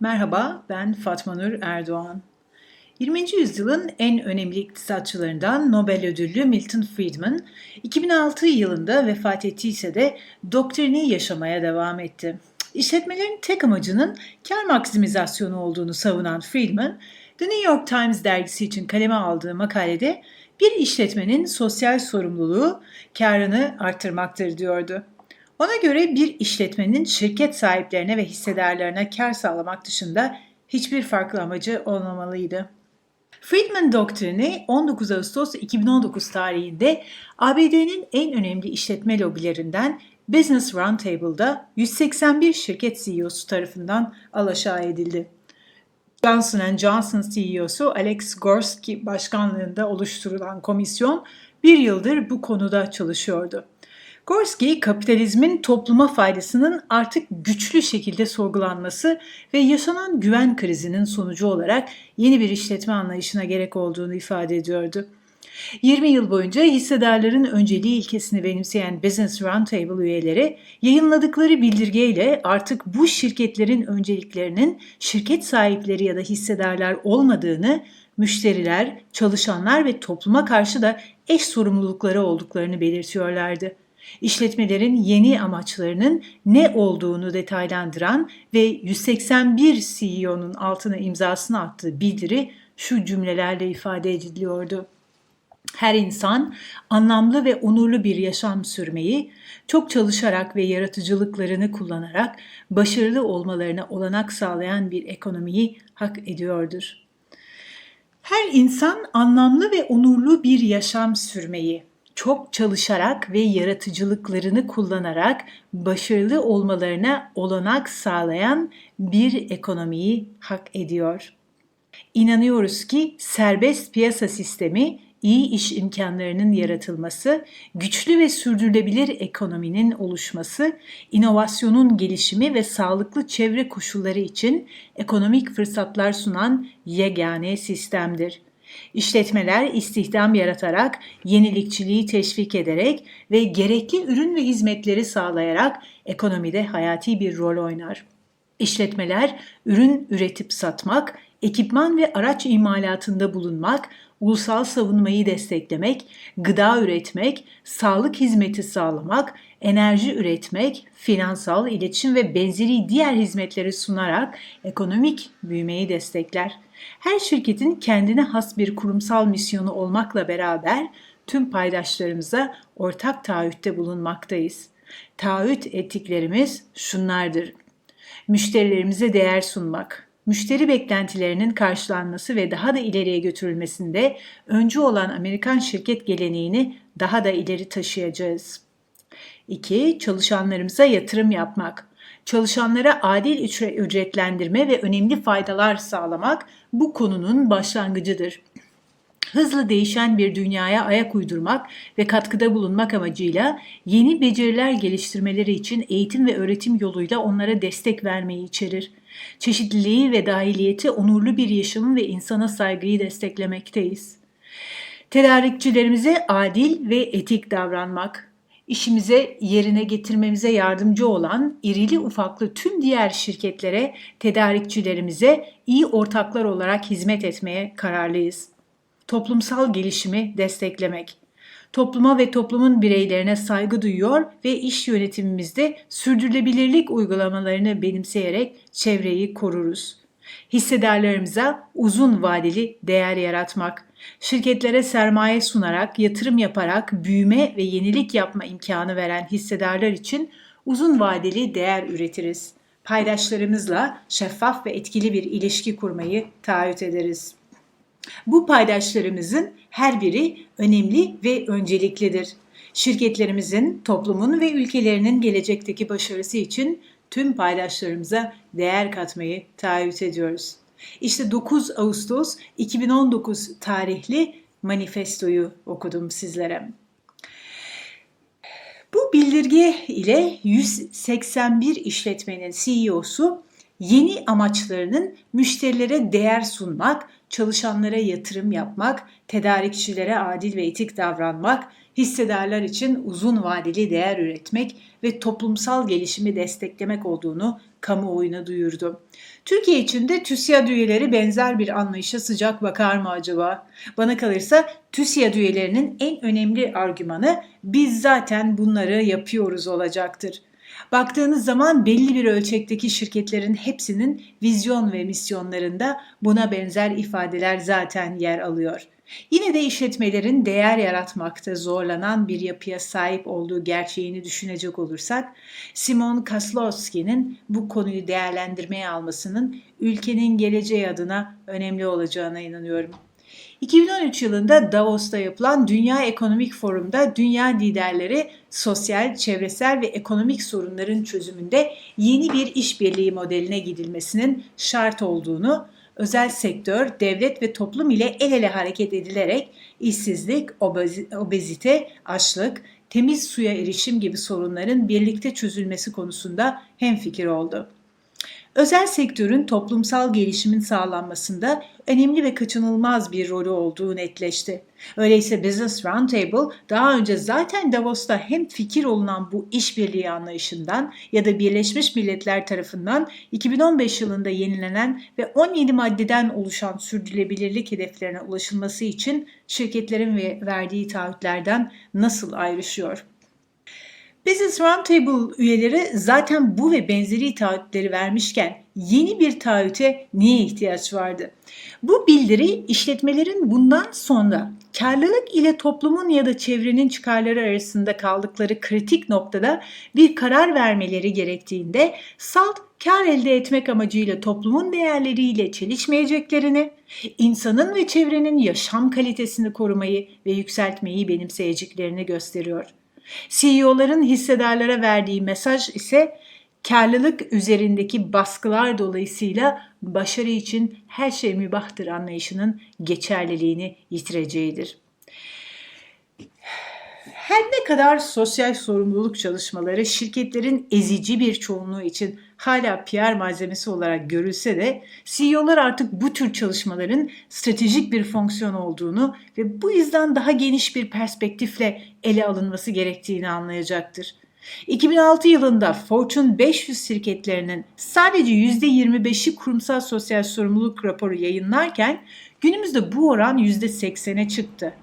Merhaba, ben Fatma Nur Erdoğan. 20. yüzyılın en önemli iktisatçılarından Nobel ödüllü Milton Friedman, 2006 yılında vefat ettiyse de doktrini yaşamaya devam etti. İşletmelerin tek amacının kar maksimizasyonu olduğunu savunan Friedman, The New York Times dergisi için kaleme aldığı makalede bir işletmenin sosyal sorumluluğu karını arttırmaktır diyordu. Ona göre bir işletmenin şirket sahiplerine ve hissedarlarına kar sağlamak dışında hiçbir farklı amacı olmamalıydı. Friedman doktrini 19 Ağustos 2019 tarihinde ABD'nin en önemli işletme lobilerinden Business Roundtable'da 181 şirket CEO'su tarafından alaşağı edildi. Johnson Johnson CEO'su Alex Gorsky başkanlığında oluşturulan komisyon bir yıldır bu konuda çalışıyordu. Gorski, kapitalizmin topluma faydasının artık güçlü şekilde sorgulanması ve yaşanan güven krizinin sonucu olarak yeni bir işletme anlayışına gerek olduğunu ifade ediyordu. 20 yıl boyunca hissedarların önceliği ilkesini benimseyen Business Roundtable üyeleri yayınladıkları bildirgeyle artık bu şirketlerin önceliklerinin şirket sahipleri ya da hissedarlar olmadığını, müşteriler, çalışanlar ve topluma karşı da eş sorumlulukları olduklarını belirtiyorlardı işletmelerin yeni amaçlarının ne olduğunu detaylandıran ve 181 CEO'nun altına imzasını attığı bildiri şu cümlelerle ifade ediliyordu. Her insan anlamlı ve onurlu bir yaşam sürmeyi, çok çalışarak ve yaratıcılıklarını kullanarak başarılı olmalarına olanak sağlayan bir ekonomiyi hak ediyordur. Her insan anlamlı ve onurlu bir yaşam sürmeyi, çok çalışarak ve yaratıcılıklarını kullanarak başarılı olmalarına olanak sağlayan bir ekonomiyi hak ediyor. İnanıyoruz ki serbest piyasa sistemi iyi iş imkanlarının yaratılması, güçlü ve sürdürülebilir ekonominin oluşması, inovasyonun gelişimi ve sağlıklı çevre koşulları için ekonomik fırsatlar sunan yegane sistemdir. İşletmeler istihdam yaratarak, yenilikçiliği teşvik ederek ve gerekli ürün ve hizmetleri sağlayarak ekonomide hayati bir rol oynar. İşletmeler ürün üretip satmak, ekipman ve araç imalatında bulunmak, ulusal savunmayı desteklemek, gıda üretmek, sağlık hizmeti sağlamak, enerji üretmek, finansal, iletişim ve benzeri diğer hizmetleri sunarak ekonomik büyümeyi destekler. Her şirketin kendine has bir kurumsal misyonu olmakla beraber tüm paydaşlarımıza ortak taahhütte bulunmaktayız. Taahhüt ettiklerimiz şunlardır. Müşterilerimize değer sunmak, müşteri beklentilerinin karşılanması ve daha da ileriye götürülmesinde öncü olan Amerikan şirket geleneğini daha da ileri taşıyacağız. 2. Çalışanlarımıza yatırım yapmak çalışanlara adil ücretlendirme ve önemli faydalar sağlamak bu konunun başlangıcıdır. Hızlı değişen bir dünyaya ayak uydurmak ve katkıda bulunmak amacıyla yeni beceriler geliştirmeleri için eğitim ve öğretim yoluyla onlara destek vermeyi içerir. Çeşitliliği ve dahiliyeti onurlu bir yaşamı ve insana saygıyı desteklemekteyiz. Tedarikçilerimize adil ve etik davranmak, işimize yerine getirmemize yardımcı olan irili ufaklı tüm diğer şirketlere, tedarikçilerimize iyi ortaklar olarak hizmet etmeye kararlıyız. Toplumsal gelişimi desteklemek. Topluma ve toplumun bireylerine saygı duyuyor ve iş yönetimimizde sürdürülebilirlik uygulamalarını benimseyerek çevreyi koruruz. Hissedarlarımıza uzun vadeli değer yaratmak Şirketlere sermaye sunarak, yatırım yaparak büyüme ve yenilik yapma imkanı veren hissedarlar için uzun vadeli değer üretiriz. Paydaşlarımızla şeffaf ve etkili bir ilişki kurmayı taahhüt ederiz. Bu paydaşlarımızın her biri önemli ve önceliklidir. Şirketlerimizin, toplumun ve ülkelerinin gelecekteki başarısı için tüm paydaşlarımıza değer katmayı taahhüt ediyoruz. İşte 9 Ağustos 2019 tarihli manifestoyu okudum sizlere. Bu bildirge ile 181 işletmenin CEO'su yeni amaçlarının müşterilere değer sunmak, çalışanlara yatırım yapmak, tedarikçilere adil ve etik davranmak, hissedarlar için uzun vadeli değer üretmek ve toplumsal gelişimi desteklemek olduğunu kamuoyuna duyurdu. Türkiye için de TÜSİAD üyeleri benzer bir anlayışa sıcak bakar mı acaba? Bana kalırsa TÜSİAD üyelerinin en önemli argümanı biz zaten bunları yapıyoruz olacaktır. Baktığınız zaman belli bir ölçekteki şirketlerin hepsinin vizyon ve misyonlarında buna benzer ifadeler zaten yer alıyor. Yine de işletmelerin değer yaratmakta zorlanan bir yapıya sahip olduğu gerçeğini düşünecek olursak, Simon Kaslowski'nin bu konuyu değerlendirmeye almasının ülkenin geleceği adına önemli olacağına inanıyorum. 2013 yılında Davos'ta yapılan Dünya Ekonomik Forum'da dünya liderleri sosyal, çevresel ve ekonomik sorunların çözümünde yeni bir işbirliği modeline gidilmesinin şart olduğunu, özel sektör, devlet ve toplum ile el ele hareket edilerek işsizlik, obezite, açlık, temiz suya erişim gibi sorunların birlikte çözülmesi konusunda hemfikir oldu. Özel sektörün toplumsal gelişimin sağlanmasında önemli ve kaçınılmaz bir rolü olduğu netleşti. Öyleyse Business Roundtable daha önce zaten Davos'ta hem fikir olunan bu işbirliği anlayışından ya da Birleşmiş Milletler tarafından 2015 yılında yenilenen ve 17 maddeden oluşan sürdürülebilirlik hedeflerine ulaşılması için şirketlerin verdiği taahhütlerden nasıl ayrışıyor? Business Roundtable üyeleri zaten bu ve benzeri taahhütleri vermişken yeni bir taahhüte niye ihtiyaç vardı? Bu bildiri işletmelerin bundan sonra karlılık ile toplumun ya da çevrenin çıkarları arasında kaldıkları kritik noktada bir karar vermeleri gerektiğinde salt kar elde etmek amacıyla toplumun değerleriyle çelişmeyeceklerini, insanın ve çevrenin yaşam kalitesini korumayı ve yükseltmeyi benimseyeceklerini gösteriyor. CEO'ların hissedarlara verdiği mesaj ise karlılık üzerindeki baskılar dolayısıyla başarı için her şey mübahtır anlayışının geçerliliğini yitireceğidir. Her ne kadar sosyal sorumluluk çalışmaları şirketlerin ezici bir çoğunluğu için hala PR malzemesi olarak görülse de CEO'lar artık bu tür çalışmaların stratejik bir fonksiyon olduğunu ve bu yüzden daha geniş bir perspektifle ele alınması gerektiğini anlayacaktır. 2006 yılında Fortune 500 şirketlerinin sadece %25'i kurumsal sosyal sorumluluk raporu yayınlarken günümüzde bu oran %80'e çıktı.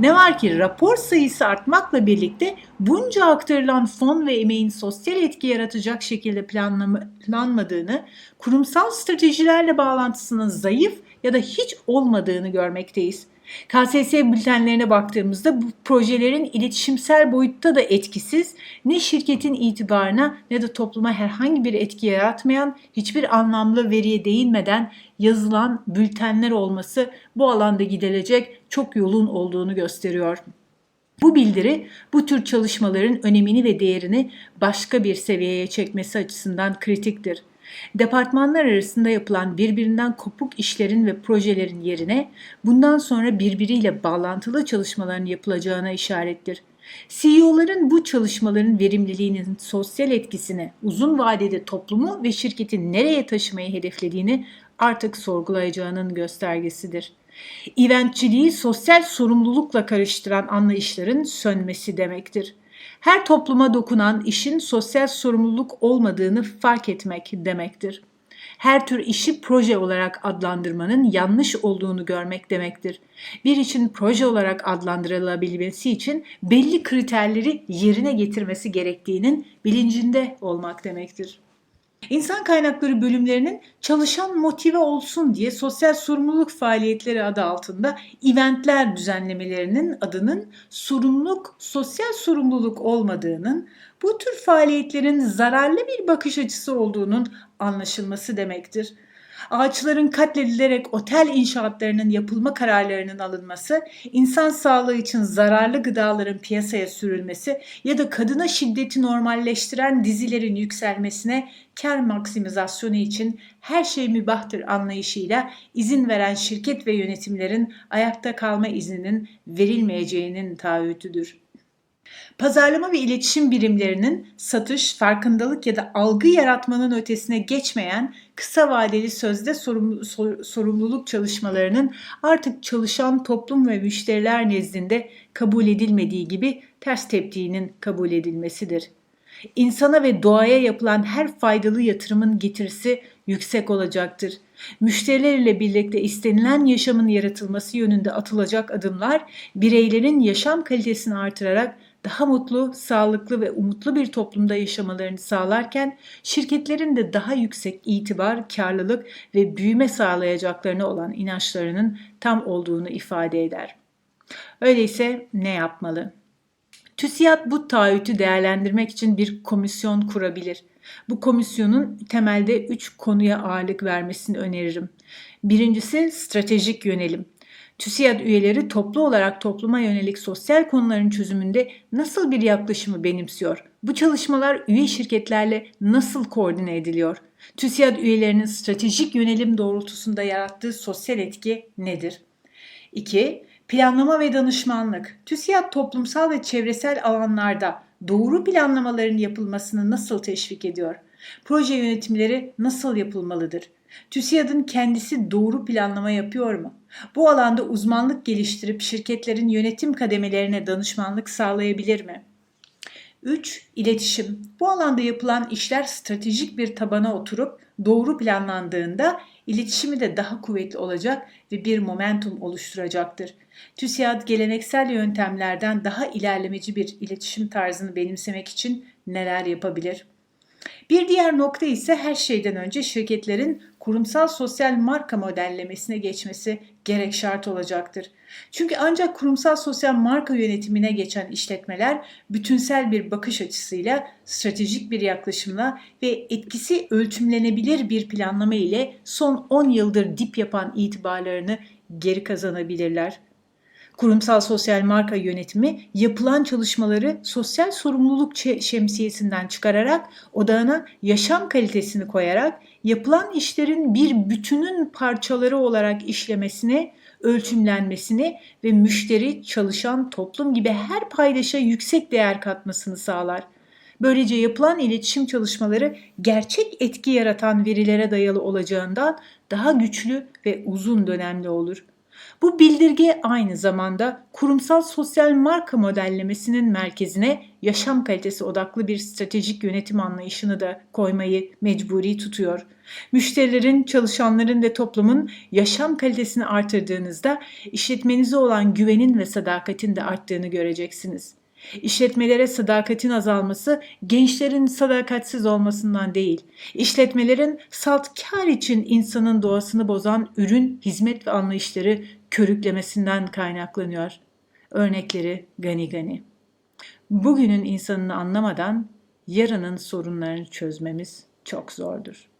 Ne var ki rapor sayısı artmakla birlikte bunca aktarılan fon ve emeğin sosyal etki yaratacak şekilde planlanmadığını, kurumsal stratejilerle bağlantısının zayıf ya da hiç olmadığını görmekteyiz. KSS bültenlerine baktığımızda bu projelerin iletişimsel boyutta da etkisiz, ne şirketin itibarına ne de topluma herhangi bir etki yaratmayan, hiçbir anlamlı veriye değinmeden yazılan bültenler olması bu alanda gidilecek çok yolun olduğunu gösteriyor. Bu bildiri bu tür çalışmaların önemini ve değerini başka bir seviyeye çekmesi açısından kritiktir. Departmanlar arasında yapılan birbirinden kopuk işlerin ve projelerin yerine bundan sonra birbiriyle bağlantılı çalışmaların yapılacağına işarettir. CEO'ların bu çalışmaların verimliliğinin sosyal etkisini, uzun vadede toplumu ve şirketi nereye taşımayı hedeflediğini artık sorgulayacağının göstergesidir. İventçiliği sosyal sorumlulukla karıştıran anlayışların sönmesi demektir her topluma dokunan işin sosyal sorumluluk olmadığını fark etmek demektir. Her tür işi proje olarak adlandırmanın yanlış olduğunu görmek demektir. Bir için proje olarak adlandırılabilmesi için belli kriterleri yerine getirmesi gerektiğinin bilincinde olmak demektir. İnsan kaynakları bölümlerinin çalışan motive olsun diye sosyal sorumluluk faaliyetleri adı altında eventler düzenlemelerinin adının sorumluluk, sosyal sorumluluk olmadığının, bu tür faaliyetlerin zararlı bir bakış açısı olduğunun anlaşılması demektir ağaçların katledilerek otel inşaatlarının yapılma kararlarının alınması, insan sağlığı için zararlı gıdaların piyasaya sürülmesi ya da kadına şiddeti normalleştiren dizilerin yükselmesine kar maksimizasyonu için her şey mübahtır anlayışıyla izin veren şirket ve yönetimlerin ayakta kalma izninin verilmeyeceğinin taahhütüdür. Pazarlama ve iletişim birimlerinin satış, farkındalık ya da algı yaratmanın ötesine geçmeyen kısa vadeli sözde sorumluluk çalışmalarının artık çalışan toplum ve müşteriler nezdinde kabul edilmediği gibi ters teptiğinin kabul edilmesidir. İnsana ve doğaya yapılan her faydalı yatırımın getirisi yüksek olacaktır. Müşterilerle birlikte istenilen yaşamın yaratılması yönünde atılacak adımlar bireylerin yaşam kalitesini artırarak daha mutlu, sağlıklı ve umutlu bir toplumda yaşamalarını sağlarken şirketlerin de daha yüksek itibar, karlılık ve büyüme sağlayacaklarına olan inançlarının tam olduğunu ifade eder. Öyleyse ne yapmalı? TÜSİAD bu taahhütü değerlendirmek için bir komisyon kurabilir. Bu komisyonun temelde üç konuya ağırlık vermesini öneririm. Birincisi stratejik yönelim. TÜSİAD üyeleri toplu olarak topluma yönelik sosyal konuların çözümünde nasıl bir yaklaşımı benimsiyor? Bu çalışmalar üye şirketlerle nasıl koordine ediliyor? TÜSİAD üyelerinin stratejik yönelim doğrultusunda yarattığı sosyal etki nedir? 2. Planlama ve danışmanlık. TÜSİAD toplumsal ve çevresel alanlarda doğru planlamaların yapılmasını nasıl teşvik ediyor? Proje yönetimleri nasıl yapılmalıdır? TÜSİAD'ın kendisi doğru planlama yapıyor mu? Bu alanda uzmanlık geliştirip şirketlerin yönetim kademelerine danışmanlık sağlayabilir mi? 3. İletişim. Bu alanda yapılan işler stratejik bir tabana oturup doğru planlandığında iletişimi de daha kuvvetli olacak ve bir momentum oluşturacaktır. TÜSİAD geleneksel yöntemlerden daha ilerlemeci bir iletişim tarzını benimsemek için neler yapabilir? Bir diğer nokta ise her şeyden önce şirketlerin kurumsal sosyal marka modellemesine geçmesi gerek şart olacaktır. Çünkü ancak kurumsal sosyal marka yönetimine geçen işletmeler bütünsel bir bakış açısıyla, stratejik bir yaklaşımla ve etkisi ölçümlenebilir bir planlama ile son 10 yıldır dip yapan itibarlarını geri kazanabilirler. Kurumsal sosyal marka yönetimi yapılan çalışmaları sosyal sorumluluk şemsiyesinden çıkararak odağına yaşam kalitesini koyarak yapılan işlerin bir bütünün parçaları olarak işlemesini, ölçümlenmesini ve müşteri, çalışan, toplum gibi her paydaşa yüksek değer katmasını sağlar. Böylece yapılan iletişim çalışmaları gerçek etki yaratan verilere dayalı olacağından daha güçlü ve uzun dönemli olur. Bu bildirge aynı zamanda kurumsal sosyal marka modellemesinin merkezine yaşam kalitesi odaklı bir stratejik yönetim anlayışını da koymayı mecburi tutuyor. Müşterilerin, çalışanların ve toplumun yaşam kalitesini artırdığınızda işletmenize olan güvenin ve sadakatin de arttığını göreceksiniz. İşletmelere sadakatin azalması gençlerin sadakatsiz olmasından değil, işletmelerin salt kar için insanın doğasını bozan ürün, hizmet ve anlayışları körüklemesinden kaynaklanıyor. Örnekleri gani gani. Bugünün insanını anlamadan yarının sorunlarını çözmemiz çok zordur.